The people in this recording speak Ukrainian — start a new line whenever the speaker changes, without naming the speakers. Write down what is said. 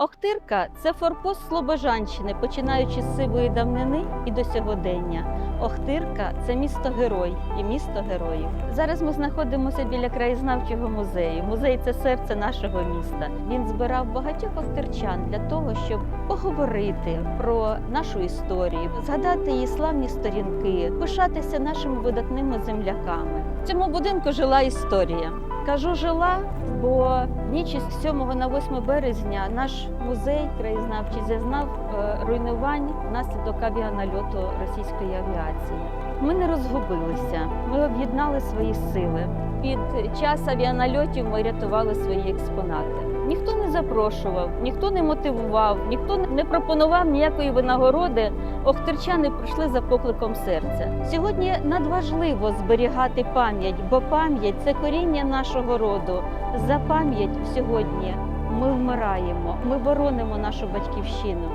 Охтирка це форпост Слобожанщини, починаючи з сивої давнини і до сьогодення. Охтирка це місто герой і місто героїв. Зараз ми знаходимося біля краєзнавчого музею. Музей це серце нашого міста. Він збирав багатьох охтирчан для того, щоб поговорити про нашу історію, згадати її славні сторінки, пишатися нашими видатними земляками. В цьому будинку жила історія. Кажу жила, бо ніч з 7 на 8 березня наш музей краєзнавчий зазнав е, руйнувань внаслідок авіанальоту російської авіації. Ми не розгубилися, ми об'єднали свої сили. Під час авіанальотів ми рятували свої експонати. Запрошував, ніхто не мотивував, ніхто не пропонував ніякої винагороди. Охтирчани прийшли за покликом серця. Сьогодні надважливо зберігати пам'ять, бо пам'ять це коріння нашого роду. За пам'ять сьогодні ми вмираємо, ми боронимо нашу батьківщину.